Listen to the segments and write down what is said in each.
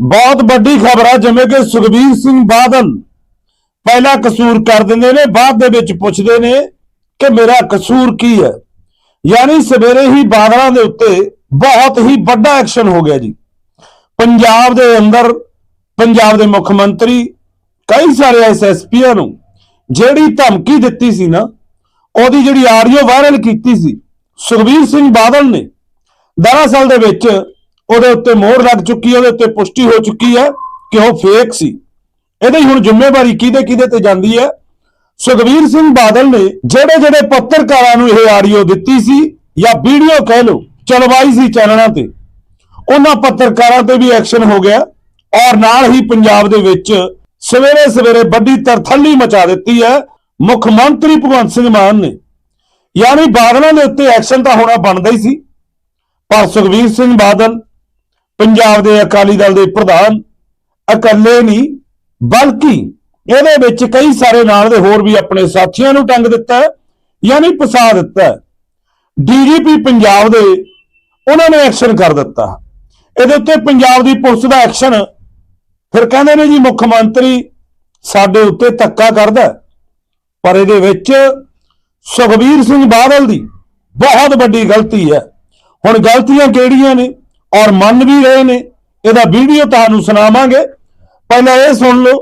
ਬਹੁਤ ਵੱਡੀ ਖਬਰ ਹੈ ਜਿਵੇਂ ਕਿ ਸੁਖਬੀਰ ਸਿੰਘ ਬਾਦਲ ਪਹਿਲਾ ਕਸੂਰ ਕਰ ਦਿੰਦੇ ਨੇ, ਬਾਅਦ ਦੇ ਵਿੱਚ ਪੁੱਛਦੇ ਨੇ ਕਿ ਮੇਰਾ ਕਸੂਰ ਕੀ ਹੈ। ਯਾਨੀ ਸਵੇਰੇ ਹੀ ਬਾਦਲਾਂ ਦੇ ਉੱਤੇ ਬਹੁਤ ਹੀ ਵੱਡਾ ਐਕਸ਼ਨ ਹੋ ਗਿਆ ਜੀ। ਪੰਜਾਬ ਦੇ ਅੰਦਰ, ਪੰਜਾਬ ਦੇ ਮੁੱਖ ਮੰਤਰੀ, ਕਈ ਸਾਰੇ ਐਸਐਸਪੀਆਂ ਨੂੰ ਜਿਹੜੀ ਧਮਕੀ ਦਿੱਤੀ ਸੀ ਨਾ, ਉਹਦੀ ਜਿਹੜੀ ਆਡੀਓ ਵਾਇਰਲ ਕੀਤੀ ਸੀ, ਸੁਖਬੀਰ ਸਿੰਘ ਬਾਦਲ ਨੇ। ਦਰਅਸਲ ਦੇ ਵਿੱਚ ਉਹਦੇ ਉੱਤੇ ਮੋਹਰ ਲੱਗ ਚੁੱਕੀ ਹੈ, ਉਹਦੇ ਉੱਤੇ ਪੁਸ਼ਟੀ ਹੋ ਚੁੱਕੀ ਹੈ ਕਿ ਉਹ ਫੇਕ ਸੀ। ਇਹਦੀ ਹੁਣ ਜ਼ਿੰਮੇਵਾਰੀ ਕਿਹਦੇ ਕਿਹਦੇ ਤੇ ਜਾਂਦੀ ਹੈ? ਸੁਖਬੀਰ ਸਿੰਘ ਬਾਦਲ ਨੇ ਜਿਹੜੇ ਜਿਹੜੇ ਪੱਤਰਕਾਰਾਂ ਨੂੰ ਇਹ ਆਡੀਓ ਦਿੱਤੀ ਸੀ ਜਾਂ ਵੀਡੀਓ ਕਹਿ ਲਓ, ਚਲਵਾਈ ਸੀ ਚੈਨਲਾਂ ਤੇ, ਉਹਨਾਂ ਪੱਤਰਕਾਰਾਂ ਤੇ ਵੀ ਐਕਸ਼ਨ ਹੋ ਗਿਆ ਔਰ ਨਾਲ ਹੀ ਪੰਜਾਬ ਦੇ ਵਿੱਚ ਸਵੇਰੇ ਸਵੇਰੇ ਵੱਡੀ ਤਰਥੱਲੀ ਮਚਾ ਦਿੱਤੀ ਹੈ। ਮੁੱਖ ਮੰਤਰੀ ਭਗਵੰਤ ਸਿੰਘ ਮਾਨ ਨੇ, ਯਾਨੀ ਬਾਦਲਾਂ ਦੇ ਉੱਤੇ ਐਕਸ਼ਨ ਤਾਂ ਹੋਣਾ ਬਣਦਾ ਹੀ ਸੀ, ਪਰ ਸੁਖਬੀਰ ਸਿੰਘ ਬਾਦਲ ਪੰਜਾਬ ਦੇ ਅਕਾਲੀ ਦਲ ਦੇ ਪ੍ਰਧਾਨ ਇਕੱਲੇ ਨਹੀਂ ਬਲਕਿ ਇਹਦੇ ਵਿੱਚ ਕਈ ਸਾਰੇ ਨਾਲ ਦੇ ਹੋਰ ਵੀ ਆਪਣੇ ਸਾਥੀਆਂ ਨੂੰ ਟੰਗ ਦਿੱਤਾ ਹੈ, ਯਾਨੀ ਫਸਾ ਦਿੱਤਾ ਹੈ। ਡੀਜੀਪੀ ਪੰਜਾਬ ਦੇ ਉਹਨਾਂ ਨੇ ਐਕਸ਼ਨ ਕਰ ਦਿੱਤਾ। ਇਹਦੇ ਉੱਤੇ ਪੰਜਾਬ ਦੀ ਪੁਲਿਸ ਦਾ ਐਕਸ਼ਨ ਫਿਰ ਕਹਿੰਦੇ ਨੇ ਜੀ ਮੁੱਖ ਮੰਤਰੀ ਸਾਡੇ ਉੱਤੇ ਧੱਕਾ ਕਰਦਾ ਪਰ ਇਹਦੇ ਵਿੱਚ ਸੁਖਬੀਰ ਸਿੰਘ ਬਾਦਲ ਦੀ ਬਹੁਤ ਵੱਡੀ ਗਲਤੀ ਹੈ। ਹੁਣ ਗਲਤੀਆਂ ਕਿਹੜੀਆਂ ਨੇ? ਔਰ ਮੰਨ ਵੀ ਰਹੇ ਨੇ, ਇਹਦਾ ਵੀਡੀਓ ਤੁਹਾਨੂੰ ਸੁਣਾਵਾਂਗੇ। ਪਹਿਲਾਂ ਇਹ ਸੁਣ ਲਓ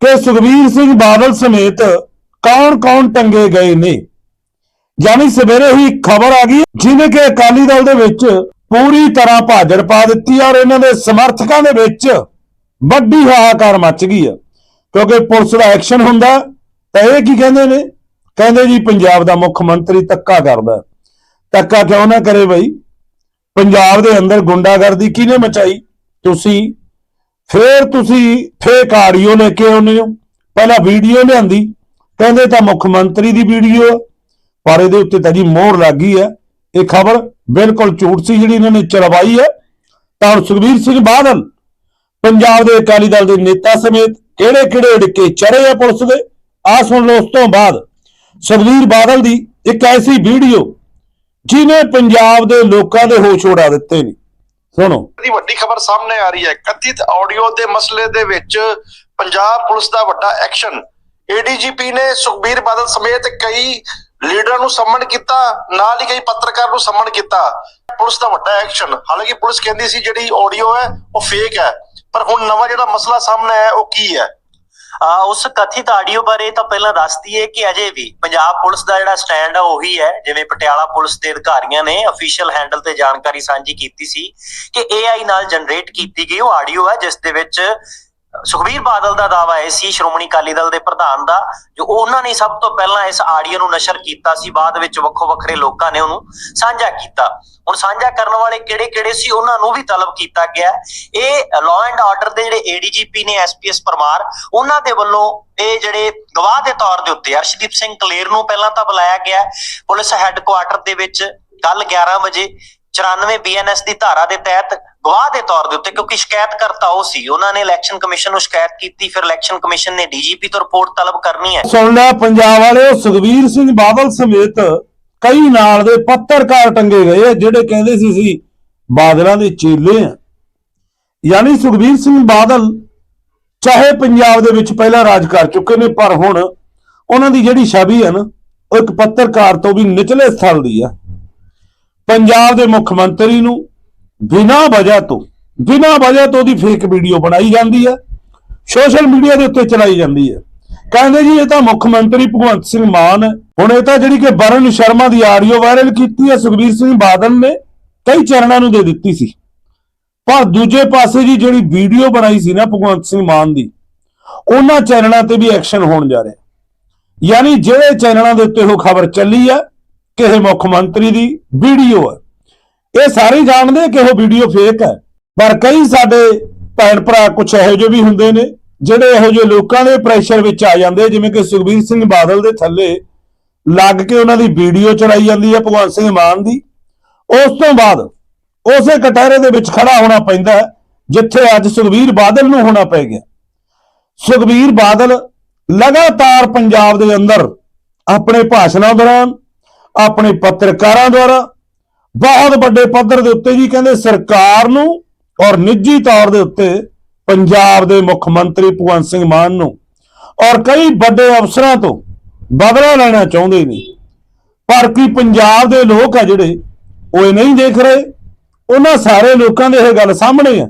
ਕਿ ਸੁਖਬੀਰ ਸਿੰਘ ਬਾਦਲ ਸਮੇਤ ਕੌਣ-ਕੌਣ ਟੰਗੇ ਗਏ ਨੇ। ਯਾਨੀ ਸਵੇਰੇ ਹੀ ਖਬਰ ਆ ਗਈ, ਜਿਹਨੇ ਕਿ ਅਕਾਲੀ ਦਲ ਦੇ ਵਿੱਚ ਪੂਰੀ ਤਰ੍ਹਾਂ ਭਾਜੜ ਪਾ ਦਿੱਤੀ ਔਰ ਇਹਨਾਂ ਦੇ ਸਮਰਥਕਾਂ ਦੇ ਵਿੱਚ ਵੱਡੀ ਹਾਹਾਕਾਰ ਮਚ ਗਈ ਹੈ ਕਿਉਂਕਿ ਪੁਲਿਸ ਦਾ ਐਕਸ਼ਨ ਹੁੰਦਾ, ਤਾਂ ਇਹ ਕੀ ਕਹਿੰਦੇ ਨੇ? ਕਹਿੰਦੇ ਜੀ, ਪੰਜਾਬ ਦਾ ਮੁੱਖ ਮੰਤਰੀ ਧੱਕਾ ਕਰਦਾ। ਹੈ। ਧੱਕਾ ਕਿਉਂ ਨਾ ਕਰੇ ਬਈ? ਪੰਜਾਬ ਦੇ ਅੰਦਰ ਗੁੰਡਾਗਰਦੀ ਕਿਹਨੇ ਮਚਾਈ? ਤੁਸੀਂ। ਫੇਰ ਤੁਸੀਂ ਫੇਕ ਆਡੀਓ ਲੈ ਕੇ ਆਉਂਦੇ ਹੋ। ਪਹਿਲਾਂ ਵੀਡੀਓ ਲਿਆਂਦੀ। ਕਹਿੰਦੇ ਤਾਂ ਮੁੱਖ ਮੰਤਰੀ ਦੀ ਵੀਡੀਓ ਪਰ ਇਹਦੇ ਉੱਤੇ ਤਾਂ ਜੀ ਮੋਹਰ ਲੱਗ ਗਈ ਹੈ ਇਹ ਖਬਰ ਬਿਲਕੁਲ ਝੂਠ ਸੀ ਜਿਹੜੀ ਇਹਨਾਂ ਨੇ ਚਲਵਾਈ ਹੈ ਤਾਂ ਹੁਣ ਸੁਖਬੀਰ ਸਿੰਘ ਬਾਦਲ ਪੰਜਾਬ ਦੇ ਅਕਾਲੀ ਦਲ ਦੇ ਨੇਤਾ ਸਮੇਤ ਕਿਹੜੇ ਕਿਹੜੇ ਢਿੱਕੇ ਚੜੇ ਆ ਪੁਲਿਸ ਦੇ? ਆ ਸੁਣ ਲਓ ਉਸ ਤੋਂ ਬਾਅਦ। ਸੁਖਬੀਰ ਬਾਦਲ ਦੀ ਇੱਕ ਐਸੀ ਵੀਡੀਓ ਜਿਹਨੇ ਪੰਜਾਬ ਦੇ ਲੋਕਾਂ ਦੇ ਹੋਸ਼ ਉਡਾ ਦਿੱਤੇ ਨੇ। ਸੁਣੋ। ਦੀ ਵੱਡੀ ਖਬਰ ਸਾਹਮਣੇ ਆ ਰਹੀ ਹੈ। ਕਥਿਤ ਆਡੀਓ ਦੇ ਮਸਲੇ ਦੇ ਵਿੱਚ ਪੰਜਾਬ ਪੁਲਿਸ ਦਾ ਵੱਡਾ ਐਕਸ਼ਨ। ਏਡੀਜੀਪੀ ਨੇ ਸੁਖਬੀਰ ਬਾਦਲ ਸਮੇਤ ਕਈ ਲੀਡਰਾਂ ਨੂੰ ਸੰਮਨ ਕੀਤਾ, ਨਾਲ ਹੀ ਕਈ ਪੱਤਰਕਾਰ ਨੂੰ ਸੰਮਨ ਕੀਤਾ। ਪੁਲਿਸ ਦਾ ਵੱਡਾ ਐਕਸ਼ਨ। ਹਾਲਾਂਕਿ ਪੁਲਿਸ ਕਹਿੰਦੀ ਸੀ ਜਿਹੜੀ ਆਡੀਓ ਹੈ, ਉਹ ਫੇਕ ਹੈ। ਪਰ ਹੁਣ ਨਵਾਂ ਜਿਹੜਾ ਮਸਲਾ ਸਾਹਮਣੇ ਆਇਆ, ਉਹ ਕੀ ਹੈ? ਉਸ ਕਥਿਤ ਆਡੀਓ ਬਾਰੇ ਤਾਂ ਪਹਿਲਾਂ ਦੱਸ ਦਈਏ ਕਿ ਅਜੇ ਵੀ ਪੰਜਾਬ ਪੁਲਿਸ ਦਾ ਜਿਹੜਾ ਸਟੈਂਡ ਹੈ ਉਹੀ ਹੈ। ਜਿਵੇਂ ਪਟਿਆਲਾ ਪੁਲਿਸ ਦੇ ਅਧਿਕਾਰੀਆਂ ਨੇ ਅਫੀਸ਼ੀਅਲ ਹੈਂਡਲ ਤੇ ਜਾਣਕਾਰੀ ਸਾਂਝੀ ਕੀਤੀ ਸੀ ਕਿ AI ਨਾਲ ਜਨਰੇਟ ਕੀਤੀ ਗਈ ਉਹ ਆਡੀਓ ਹੈ ਜਿਸ ਦੇ ਵਿੱਚ ਸੁਖਬੀਰ ਬਾਦਲ ਦਾ ਦਾਵਾ ਹੈ ਸੀ, ਸ਼੍ਰੋਮਣੀ ਅਕਾਲੀ ਦਲ ਦੇ ਪ੍ਰਧਾਨ ਦਾ, ਜੋ ਉਹਨਾਂ ਨੇ ਸਭ ਤੋਂ ਪਹਿਲਾਂ ਇਸ ਆਡੀਓ ਨੂੰ ਨਸ਼ਰ ਕੀਤਾ ਸੀ, ਬਾਅਦ ਵਿੱਚ ਵੱਖੋ ਵੱਖਰੇ ਲੋਕਾਂ ਨੇ ਉਹਨੂੰ ਸਾਂਝਾ ਕੀਤਾ। ਹੁਣ ਸਾਂਝਾ ਕਰਨ ਵਾਲੇ ਕਿਹੜੇ-ਕਿਹੜੇ ਸੀ, ਉਹਨਾਂ ਨੂੰ ਵੀ ਤਲਬ ਕੀਤਾ ਗਿਆ ਇਹ ਲਾਅ ਐਂਡ ਆਰਡਰ ਦੇ ਜਿਹੜੇ ਏਡੀਜੀਪੀ ਨੇ ਐਸਪੀਐਸ ਪਰਮਾਰ, ਉਹਨਾਂ ਦੇ ਵੱਲੋਂ ਇਹ ਜਿਹੜੇ ਗਵਾਹ ਦੇ ਤੌਰ ਦੇ ਉੱਤੇ ਅਰਸ਼ਦੀਪ ਸਿੰਘ ਕਲੇਰ ਨੂੰ ਪਹਿਲਾਂ ਤਾਂ ਬੁਲਾਇਆ ਗਿਆ ਪੁਲਿਸ ਹੈੱਡਕੁਆਰਟਰ ਦੇ ਵਿੱਚ ਕੱਲ 11 ਵਜੇ 94 ਬੀਐਨਐਸ ਦੀ ਧਾਰਾ ਦੇ ਤਹਿਤ ਗਵਾਹ ਦੇ ਤੌਰ ਦੇ ਉੱਤੇ, ਕਿਉਂਕਿ ਸ਼ਿਕਾਇਤਕਰਤਾ ਉਹ ਸੀ। ਉਹਨਾਂ ਨੇ ਇਲੈਕਸ਼ਨ ਕਮਿਸ਼ਨ ਨੂੰ ਸ਼ਿਕਾਇਤ ਕੀਤੀ, ਫਿਰ ਇਲੈਕਸ਼ਨ ਕਮਿਸ਼ਨ ਨੇ ਡੀਜੀਪੀ ਤੋਂ ਰਿਪੋਰਟ ਤਲਬ ਕਰਨੀ ਹੈ। ਸੁਣ ਲਿਆ ਪੰਜਾਬ ਵਾਲਿਓ, ਸੁਖਬੀਰ ਸਿੰਘ ਬਾਦਲ ਸਮੇਤ ਕਈ ਨਾਲ ਦੇ ਪੱਤਰਕਾਰ ਟੰਗੇ ਗਏ ਜਿਹੜੇ ਕਹਿੰਦੇ ਸੀ ਸੀ ਬਾਦਲਾਂ ਦੇ ਚੇਲੇ ਆ। ਯਾਨੀ ਸੁਖਬੀਰ ਸਿੰਘ ਬਾਦਲ ਚਾਹੇ ਪੰਜਾਬ ਦੇ ਵਿੱਚ ਪਹਿਲਾਂ ਰਾਜ ਕਰ ਚੁੱਕੇ ਨੇ, ਪਰ ਹੁਣ ਉਹਨਾਂ ਦੀ ਜਿਹੜੀ ਛਵੀ ਹੈ ਨਾ, ਉਹ ਇੱਕ ਪੱਤਰਕਾਰ ਤੋਂ ਵੀ ਨਿਚਲੇ ਸਥਲ ਦੀ ਆ। ਪੰਜਾਬ ਦੇ ਮੁੱਖ ਮੰਤਰੀ ਨੂੰ ਬਿਨਾਂ ਵਜ੍ਹਾ ਤੋਂ, ਬਿਨਾਂ ਵਜ੍ਹਾ ਤੋਂ ਉਹਦੀ ਫੇਕ ਵੀਡੀਓ ਬਣਾਈ ਜਾਂਦੀ ਹੈ ਸੋਸ਼ਲ ਮੀਡੀਆ ਦੇ ਉੱਤੇ ਚਲਾਈ ਜਾਂਦੀ ਹੈ। ਕਹਿੰਦੇ ਜੀ, ਇਹ ਤਾਂ ਮੁੱਖ ਮੰਤਰੀ ਭਗਵੰਤ ਸਿੰਘ ਮਾਨ, ਹੁਣ ਇਹ ਤਾਂ ਜਿਹੜੀ ਕਿ ਵਰਨ ਸ਼ਰਮਾ ਦੀ ਆਡੀਓ ਵਾਇਰਲ ਕੀਤੀ ਹੈ, ਸੁਖਬੀਰ ਸਿੰਘ ਬਾਦਲ ਨੇ ਕਈ ਚੈਨਲਾਂ ਨੂੰ ਦੇ ਦਿੱਤੀ ਸੀ। ਪਰ ਦੂਜੇ ਪਾਸੇ ਜੀ, ਜਿਹੜੀ ਵੀਡੀਓ ਬਣਾਈ ਸੀ ਨਾ ਭਗਵੰਤ ਸਿੰਘ ਮਾਨ ਦੀ, ਉਹਨਾਂ ਚੈਨਲਾਂ ਤੇ ਵੀ ਐਕਸ਼ਨ ਹੋਣ ਜਾ ਰਿਹਾ। ਯਾਨੀ ਜਿਹੜੇ ਚੈਨਲਾਂ ਦੇ ਉੱਤੇ ਉਹ ਖਬਰ ਚੱਲੀ ਹੈ ਕਿਸੇ ਮੁੱਖ ਮੰਤਰੀ ਦੀ ਵੀਡੀਓ ਹੈ। ਇਹ ਸਾਰੇ ਜਾਣਦੇ ਕਿ ਉਹ ਵੀਡੀਓ ਫੇਕ ਹੈ। ਪਰ ਕਈ ਸਾਡੇ ਭੈਣ ਭਰਾ ਕੁਝ ਇਹੋ ਜਿਹੇ ਵੀ ਹੁੰਦੇ ਨੇ, ਜਿਹੜੇ ਇਹੋ ਜਿਹੇ ਲੋਕਾਂ ਦੇ ਪ੍ਰੈਸ਼ਰ ਵਿੱਚ ਆ ਜਾਂਦੇ ਜਿਵੇਂ ਕਿ ਸੁਖਬੀਰ ਸਿੰਘ ਬਾਦਲ ਦੇ ਥੱਲੇ ਲੱਗ ਕੇ ਉਹਨਾਂ ਦੀ ਵੀਡੀਓ ਚਲਾਈ ਜਾਂਦੀ ਹੈ ਭਗਵੰਤ ਸਿੰਘ ਮਾਨ ਦੀ। ਉਸ ਤੋਂ ਬਾਅਦ ਉਸੇ ਕਟਹਿਰੇ ਦੇ ਵਿੱਚ ਖੜਾ ਹੋਣਾ ਪੈਂਦਾ ਹੈ, ਜਿੱਥੇ ਅੱਜ ਸੁਖਬੀਰ ਬਾਦਲ ਨੂੰ ਹੋਣਾ ਪੈ ਗਿਆ। ਸੁਖਬੀਰ ਬਾਦਲ ਲਗਾਤਾਰ ਪੰਜਾਬ ਦੇ ਅੰਦਰ ਆਪਣੇ ਭਾਸ਼ਣਾਂ ਦੌਰਾਨ, ਆਪਣੇ ਪੱਤਰਕਾਰਾਂ ਦੁਆਰਾ ਬਹੁਤ ਵੱਡੇ ਪੱਧਰ ਦੇ ਉੱਤੇ ਜੀ ਕਹਿੰਦੇ ਸਰਕਾਰ ਨੂੰ ਔਰ ਨਿੱਜੀ ਤੌਰ ਦੇ ਉੱਤੇ ਪੰਜਾਬ ਦੇ ਮੁੱਖ ਮੰਤਰੀ ਭਗਵੰਤ ਸਿੰਘ ਮਾਨ ਨੂੰ ਔਰ ਕਈ ਵੱਡੇ ਅਫਸਰਾਂ ਤੋਂ ਬਦਲਾ ਲੈਣਾ ਚਾਹੁੰਦੇ ਨੇ। ਪਰ ਕੀ ਪੰਜਾਬ ਦੇ ਲੋਕ ਆ ਜਿਹੜੇ ਉਹ ਇਹ ਨਹੀਂ ਦੇਖ ਰਹੇ? ਉਹਨਾਂ ਸਾਰੇ ਲੋਕਾਂ ਦੇ ਇਹ ਗੱਲ ਸਾਹਮਣੇ ਆ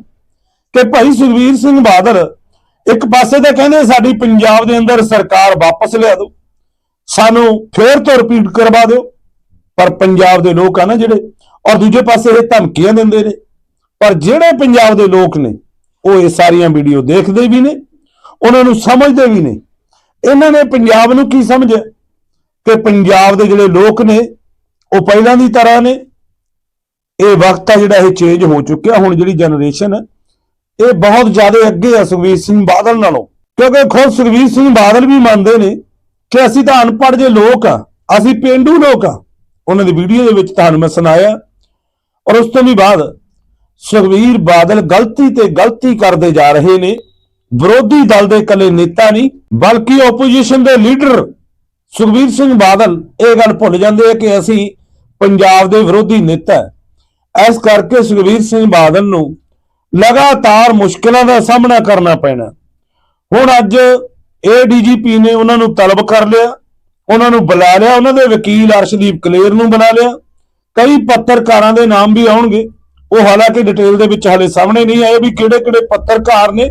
ਕਿ ਭਾਈ ਸੁਖਬੀਰ ਸਿੰਘ ਬਾਦਲ ਇੱਕ ਪਾਸੇ ਤਾਂ ਕਹਿੰਦੇ ਸਾਡੀ ਪੰਜਾਬ ਦੇ ਅੰਦਰ ਸਰਕਾਰ ਵਾਪਸ ਲਿਆ ਦਿਓ, ਸਾਨੂੰ ਫੇਰ ਤੋਂ ਰਿਪੀਟ ਕਰਵਾ ਦਿਓ ਪਰ ਪੰਜਾਬ ਦੇ ਲੋਕ ਆ ਨਾ ਜਿਹੜੇ, ਔਰ ਦੂਜੇ ਪਾਸੇ ਇਹ ਧਮਕੀਆਂ ਦਿੰਦੇ ਨੇ। ਪਰ ਜਿਹੜੇ ਪੰਜਾਬ ਦੇ ਲੋਕ ਨੇ, ਉਹ ਇਹ ਸਾਰੀਆਂ ਵੀਡੀਓ ਦੇਖਦੇ ਵੀ ਨੇ, ਉਹਨਾਂ ਨੂੰ ਸਮਝਦੇ ਵੀ ਨੇ। ਇਹਨਾਂ ਨੇ ਪੰਜਾਬ ਨੂੰ ਕੀ ਸਮਝਿਆ? ਕਿ ਪੰਜਾਬ ਦੇ ਜਿਹੜੇ ਲੋਕ ਨੇ, ਉਹ ਪਹਿਲਾਂ ਦੀ ਤਰ੍ਹਾਂ ਨੇ। ਇਹ ਵਕਤ ਆ ਜਿਹੜਾ ਇਹ ਚੇਂਜ ਹੋ ਚੁੱਕਿਆ, ਹੁਣ ਜਿਹੜੀ ਜਨਰੇਸ਼ਨ ਇਹ ਬਹੁਤ ਜ਼ਿਆਦਾ ਅੱਗੇ ਆ ਸੁਖਵੀਰ ਸਿੰਘ ਬਾਦਲ ਨਾਲੋਂ। ਕਿਉਂਕਿ ਖੁਦ ਸੁਖਵੀਰ ਸਿੰਘ ਬਾਦਲ ਵੀ ਮੰਨਦੇ ਨੇ ਕਿ ਅਸੀਂ ਤਾਂ ਅਨਪੜ੍ਹ ਜੇ ਲੋਕ ਆ, ਅਸੀਂ ਪਿੰਡੂ ਲੋਕ ਆ। ਉਹਨਾਂ ਦੀ ਵੀਡੀਓ ਦੇ ਵਿੱਚ ਤੁਹਾਨੂੰ ਮੈਂ ਸੁਣਾਇਆ। ਔਰ ਉਸ ਤੋਂ ਵੀ ਬਾਅਦ ਸੁਖਵੀਰ ਬਾਦਲ ਗਲਤੀ ਤੇ ਗਲਤੀ ਕਰਦੇ ਜਾ ਰਹੇ ਨੇ। ਵਿਰੋਧੀ ਦਲ ਦੇ ਇਕੱਲੇ ਨੇਤਾ ਨਹੀਂ, ਬਲਕਿ ਆਪੋਜੀਸ਼ਨ ਦੇ ਲੀਡਰ ਸੁਖਵੀਰ ਸਿੰਘ ਬਾਦਲ ਇਹ ਗੱਲ ਭੁੱਲ ਜਾਂਦੇ ਆ ਕਿ ਅਸੀਂ ਪੰਜਾਬ ਦੇ ਵਿਰੋਧੀ ਨੇਤਾ ਇਸ ਕਰਕੇ ਸੁਖਵੀਰ ਸਿੰਘ ਬਾਦਲ ਨੂੰ ਲਗਾਤਾਰ ਮੁਸ਼ਕਲਾਂ ਦਾ ਸਾਹਮਣਾ ਕਰਨਾ ਪੈਣਾ। ਹੁਣ ਅੱਜ ਏਡੀਜੀਪੀ ਨੇ ਉਹਨਾਂ ਨੂੰ ਤਲਬ ਕਰ ਲਿਆ। ਉਹਨਾਂ ਨੂੰ ਬੁਲਾ ਲਿਆ, ਉਹਨਾਂ ਦੇ ਵਕੀਲ ਅਰਸ਼ਦੀਪ ਕਲੇਰ ਨੂੰ ਬੁਲਾ ਲਿਆ। ਕਈ ਪੱਤਰਕਾਰਾਂ ਦੇ ਨਾਮ ਵੀ ਆਉਣਗੇ। ਉਹ ਹਾਲਾਂਕਿ ਡਿਟੇਲ ਦੇ ਵਿੱਚ ਹਲੇ ਸਾਹਮਣੇ ਨਹੀਂ ਆਏ ਵੀ ਕਿਹੜੇ-ਕਿਹੜੇ ਪੱਤਰਕਾਰ ਨੇ,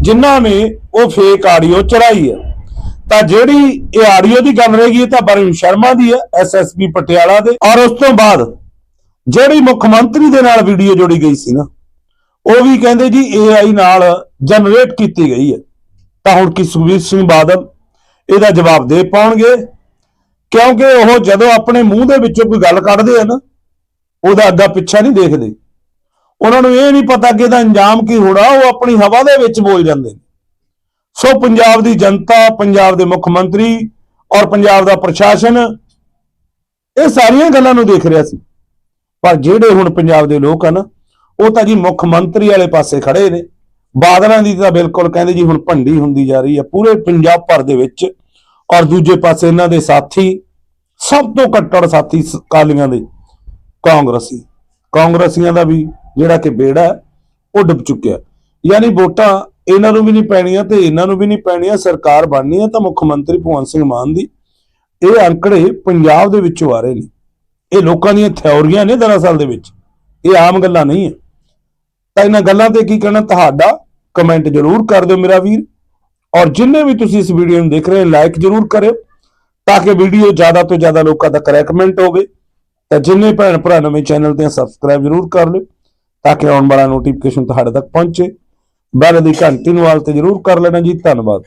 ਜਿਨ੍ਹਾਂ ਨੇ ਉਹ ਫੇਕ ਆਡੀਓ ਚੜਾਈ ਹੈ। ਤਾਂ ਜਿਹੜੀ ਇਹ ਆਡੀਓ ਦੀ ਗੱਲ ਰਹੇਗੀ, ਇਹ ਤਾਂ ਬਰਨ ਸ਼ਰਮਾ ਦੀ ਹੈ ਐਸਐਸਪੀ ਪਟਿਆਲਾ ਦੇ। ਔਰ ਉਸ ਤੋਂ ਬਾਅਦ ਜਿਹੜੀ ਮੁੱਖ ਮੰਤਰੀ ਦੇ ਨਾਲ ਵੀਡੀਓ ਜੋੜੀ ਗਈ ਸੀ ਨਾ, ਉਹ ਵੀ ਕਹਿੰਦੇ ਜੀ AI ਨਾਲ ਜਨਰੇਟ ਕੀਤੀ ਗਈ ਹੈ। ਤਾਂ ਹੁਣ ਕੀ ਸੁਖਬੀਰ ਸਿੰਘ ਬਾਦਲ ਇਹਦਾ ਜਵਾਬ ਦੇ ਪਾਉਣਗੇ। ਕਿਉਂਕਿ ਉਹ ਜਦੋਂ ਆਪਣੇ ਮੂੰਹ ਦੇ ਵਿੱਚੋਂ ਕੋਈ ਗੱਲ ਕੱਢਦੇ ਆ ਨਾ, ਉਹਦਾ ਅੱਗਾ ਪਿੱਛਾ ਨਹੀਂ ਦੇਖਦੇ। ਉਹਨਾਂ ਨੂੰ ਇਹ ਨਹੀਂ ਪਤਾ ਕਿ ਇਹਦਾ ਅੰਜਾਮ ਕੀ ਹੋਣਾ, ਉਹ ਆਪਣੀ ਹਵਾ ਦੇ ਵਿੱਚ ਬੋਲ ਜਾਂਦੇ ਨੇ। ਸੋ ਪੰਜਾਬ ਦੀ ਜਨਤਾ, ਪੰਜਾਬ ਦੇ ਮੁੱਖ ਮੰਤਰੀ ਔਰ ਪੰਜਾਬ ਦਾ ਪ੍ਰਸ਼ਾਸਨ ਇਹ ਸਾਰੀਆਂ ਗੱਲਾਂ ਨੂੰ ਦੇਖ ਰਿਹਾ ਸੀ। ਪਰ ਜਿਹੜੇ ਹੁਣ ਪੰਜਾਬ ਦੇ ਲੋਕ ਆ ਨਾ, ਉਹ ਤਾਂ ਜੀ ਮੁੱਖ ਮੰਤਰੀ ਵਾਲੇ ਪਾਸੇ ਖੜੇ ਨੇ। ਬਾਦਲਾਂ ਦੀ ਤਾਂ ਬਿਲਕੁਲ ਕਹਿੰਦੇ ਜੀ ਹੁਣ ਭੰਡੀ ਹੁੰਦੀ ਜਾ ਰਹੀ ਹੈ ਪੂਰੇ ਪੰਜਾਬ ਭਰ ਦੇ ਵਿੱਚ ਔਰ ਦੂਜੇ ਪਾਸੇ ਇਹਨਾਂ ਦੇ ਸਾਥੀ ਸਭ ਤੋਂ ਕੱਟੜ ਸਾਥੀ ਸ- ਅਕਾਲੀਆਂ ਦੇ ਕਾਂਗਰਸੀ। ਕਾਂਗਰਸੀਆਂ ਦਾ ਵੀ ਜਿਹੜਾ ਕਿ ਬੇੜਾ ਹੈ, ਉਹ ਡੁੱਬ ਚੁੱਕਿਆ ਯਾਨੀ ਵੋਟਾਂ ਇਹਨਾਂ ਨੂੰ ਵੀ ਨਹੀਂ ਪੈਣੀਆਂ ਤੇ ਇਹਨਾਂ ਨੂੰ ਵੀ ਨਹੀਂ ਪੈਣੀਆਂ ਸਰਕਾਰ ਬਣਨੀ ਹੈ ਤਾਂ ਮੁੱਖ ਮੰਤਰੀ ਭਗਵੰਤ ਸਿੰਘ ਮਾਨ ਦੀ। ਇਹ ਅੰਕੜੇ ਪੰਜਾਬ ਦੇ ਵਿੱਚੋਂ ਆ ਰਹੇ ਨੇ। ਇਹ ਲੋਕਾਂ ਦੀਆਂ ਥਿਉਰੀਆਂ ਨੇ ਦਰਅਸਲ ਦੇ ਵਿੱਚ। ਇਹ ਆਮ ਗੱਲਾਂ ਨਹੀਂ ਹੈ। ਤਾਂ ਇਹਨਾਂ ਗੱਲਾਂ ਤੇ ਕੀ ਕਹਿਣਾ ਤੁਹਾਡਾ? ਕਮੈਂਟ ਜ਼ਰੂਰ ਕਰ ਦਿਓ ਮੇਰਾ ਵੀਰ। ਔਰ ਜਿੰਨੇ ਵੀ ਤੁਸੀਂ ਇਸ ਵੀਡੀਓ ਨੂੰ ਦੇਖ ਰਹੇ ਹੋ ਲਾਈਕ ਜ਼ਰੂਰ ਕਰਿਓ, ਤਾਂ ਕਿ ਵੀਡੀਓ ਜ਼ਿਆਦਾ ਤੋਂ ਜ਼ਿਆਦਾ ਲੋਕਾਂ ਤੱਕ ਰეკਮੈਂਡ ਹੋਵੇ। ਤਾਂ ਜਿੰਨੇ ਭੈਣ ਭਰਾ ਨਵੇਂ ਚੈਨਲ ਤੇ ਸਬਸਕ੍ਰਾਈਬ ਜ਼ਰੂਰ ਕਰ ਲਿਓ, ਤਾਂ ਕਿ ਆਉਣ ਵਾਲਾ ਨੋਟੀਫਿਕੇਸ਼ਨ ਤੁਹਾਡੇ ਤੱਕ ਪਹੁੰਚੇ। ਬੈਲ ਦੀ ਘੰਟੀ ਨੂੰ ਆਲ ਤੇ ਜ਼ਰੂਰ ਕਰ ਲੈਣਾ ਜੀ। ਧੰਨਵਾਦ।